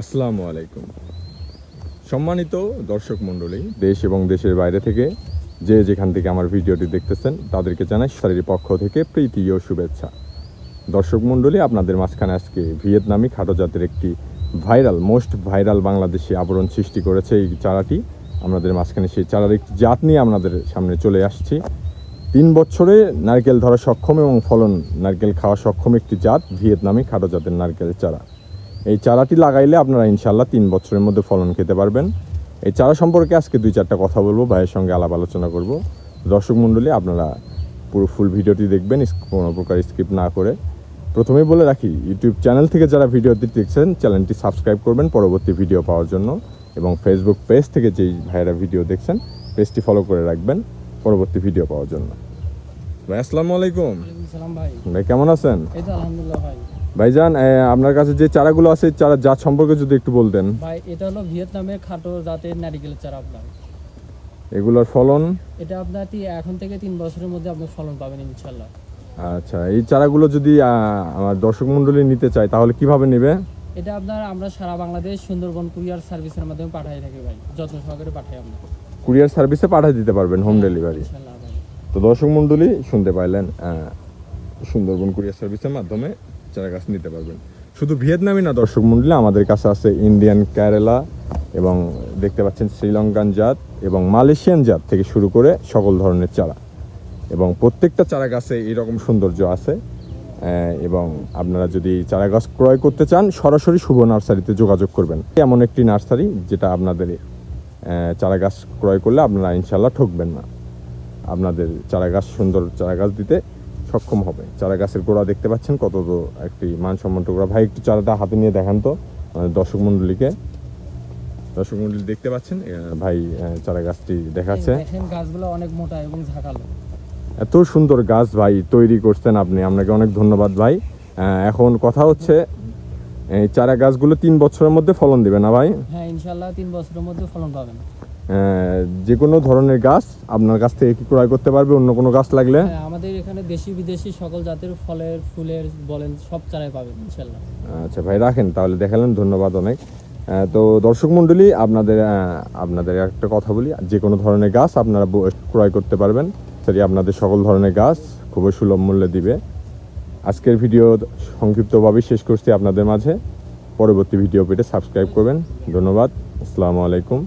আসসালামু আলাইকুম। সম্মানিত দর্শক মণ্ডলী, দেশ এবং দেশের বাইরে থেকে যে যেখান থেকে আমার ভিডিওটি দেখতেছেন, তাদেরকে জানাই শারীরিক পক্ষ থেকে প্রীতি ও শুভেচ্ছা। দর্শক মণ্ডলী, আপনাদের মাঝখানে আজকে ভিয়েতনামি খাটো জাতের একটি ভাইরাল, মোস্ট ভাইরাল বাংলাদেশি আবরণ সৃষ্টি করেছে এই চারাটি। আমাদের মাঝখানে সেই চারার একটি জাত নিয়ে আপনাদের সামনে চলে আসছি। তিন বছরে নারকেল ধরা সক্ষম এবং ফলন নারকেল খাওয়া সক্ষম একটি জাত, ভিয়েতনামি খাটো জাতের নারকেল চারা। এই চারাটি লাগাইলে আপনারা ইনশাল্লাহ তিন বছরের মধ্যে ফলন খেতে পারবেন। এই চারা সম্পর্কে আজকে দুই চারটা কথা বলব ভাইয়ের সঙ্গে আলাপ আলোচনা করব। দর্শক মণ্ডলী আপনারা পুরো ফুল ভিডিওটি দেখবেন কোনো প্রকার স্কিপ না করে। প্রথমেই বলে রাখি ইউটিউব চ্যানেল থেকে যারা ভিডিওটি দেখছেন চ্যানেলটি সাবস্ক্রাইব করবেন পরবর্তী ভিডিও পাওয়ার জন্য এবং ফেসবুক পেজ থেকে যেই ভাইয়েরা ভিডিও দেখছেন পেজটি ফলো করে রাখবেন পরবর্তী ভিডিও পাওয়ার জন্য। ভাই আসসালামু আলাইকুম। ভাই। ভাই কেমন আছেন? আলহামদুলিল্লাহ ভাই। ভাইজান আপনার কাছে যে চারাগুলো আছে চারা জাত সম্পর্কে যদি একটু বলতেন। ভাই এটা হলো ভিয়েতনামের খাটো জাতের নারিকেলের চারা আপনার। এগুলোর ফলন? এটা আপনার এখন থেকে তিন বছরের মধ্যে আপনি ফলন পাবেন ইনশাল্লাহ। আচ্ছা এই চারাগুলো যদি আমার দর্শক মণ্ডলী নিতে চায় তাহলে কীভাবে নেবে? এটা আপনার আমরা সারা বাংলাদেশ সুন্দরবন কুরিয়ার সার্ভিসের মাধ্যমে পাঠাই থাকি ভাই যত্ন সহকারে পাঠাই আমরা। কুরিয়ার সার্ভিসে পাঠিয়ে দিতে পারবেন হোম ডেলিভারি। ইনশাল্লাহ তো দর্শক মণ্ডলী শুনতে পাইলেন সুন্দরবন কুরিয়ার সার্ভিসের মাধ্যমে চারা গাছ নিতে পারবেন। শুধু ভিয়েতনামি না, দর্শক মণ্ডলী আমাদের কাছে আছে ইন্ডিয়ান কেরালা এবং দেখতে পাচ্ছেন শ্রীলঙ্কান জাত এবং মালয়েশিয়ান জাত থেকে শুরু করে সকল ধরনের চারা। এবং প্রত্যেকটা চারা গাছে এরকম সৌন্দর্য আছে এবং আপনারা যদি চারা গাছ ক্রয় করতে চান, সরাসরি শুভ নার্সারিতে যোগাযোগ করবেন। এমন একটি নার্সারি যেটা আপনাদের চারা গাছ ক্রয় করলে আপনারা ইনশাল্লাহ ঠকবেন না। আপনাদের চারা গাছ, সুন্দর চারা গাছ দিতে সক্ষম হবে। চারা গাছের গোড়া দেখতে পাচ্ছেন কত তো একটি মানসম্মত গোড়া ভাই একটু চারাটা হাতে নিয়ে দেখান তো আমাদের দর্শক মণ্ডলীকে। দর্শক মণ্ডলী দেখতে পাচ্ছেন? ভাই চারা গাছটি দেখাচ্ছে। দেখেন গাছগুলো অনেক মোটা এবং ঝাঁকালো। এত সুন্দর গাছ ভাই তৈরি করছেন আপনি। আপনাকে অনেক ধন্যবাদ ভাই। এখন কথা হচ্ছে এই চারা গাছগুলো তিন বছরের মধ্যে ফলন দিবে না ভাই? হ্যাঁ ইনশাল্লাহ তিন বছরের মধ্যে ফলন পাবেন। যে কোনো ধরনের গাছ আপনার কাছ থেকে কি ক্রয় করতে পারবে অন্য কোনো গাছ লাগলে? হ্যাঁ আমাদের এখানে দেশি বিদেশি সকল জাতের ফলের ফুলের বলেন সব চারাই পাবেন ইনশাল্লাহ। আচ্ছা ভাই রাখেন তাহলে দেখালেন ধন্যবাদ অনেক। তো দর্শক মণ্ডলী আপনাদের আপনাদের একটা কথা বলি যে কোনো ধরনের গাছ আপনারা ক্রয় করতে পারবেন। সরি আপনাদের সকল ধরনের গাছ খুবই সুলভ মূল্যে দিবে। আজকের ভিডিও সংক্ষিপ্তভাবে শেষ করছি আপনাদের মাঝে। পরবর্তী ভিডিও পেটে সাবস্ক্রাইব করবেন। ধন্যবাদ। আসসালামু আলাইকুম।